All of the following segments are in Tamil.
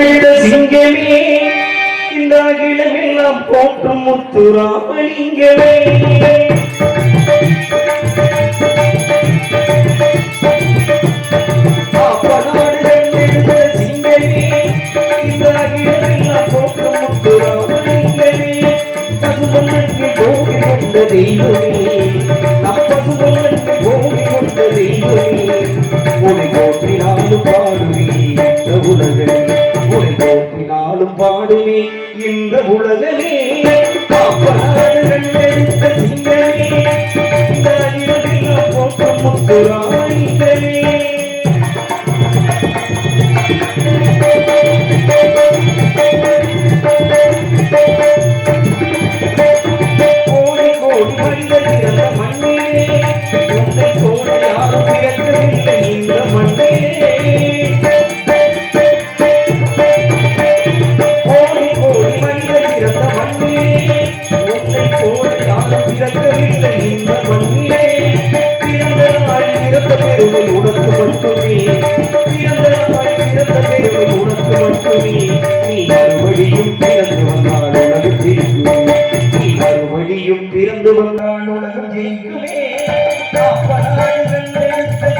கெட்ட சிங்கமே இந்த அகிலமெல்லாம் போற்றும் முத்துராமலிங்கமே. தெய்வமே நம்ம சுகங்களுக்கு கோவில் கொண்ட தெய்வமே. உன்னை போற்றினாலும் பாடுவே உலகமே உள்ளது நீ நாள் உலகம் ஜெயிக்குமே அப்ப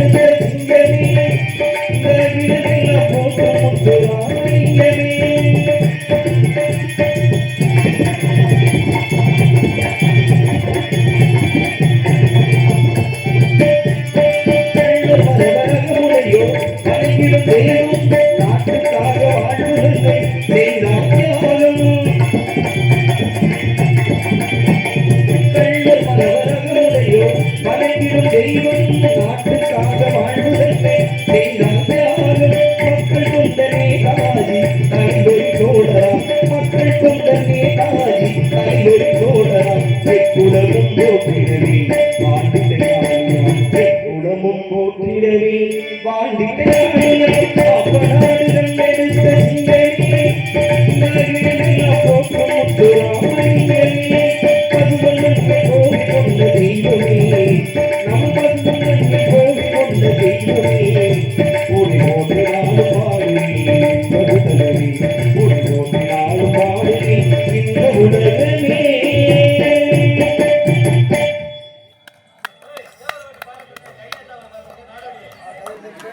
தெய்வம் நாட்டுக்காக வாழ்வதற்கு தெய்வம் மக்கள் கொண்டனே தாஜி தலைவரி தோழரா மக்கள் கொண்டனே தாஜி தலைவரி தோழரா கைக்குலகம் போகிறது Thank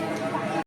you.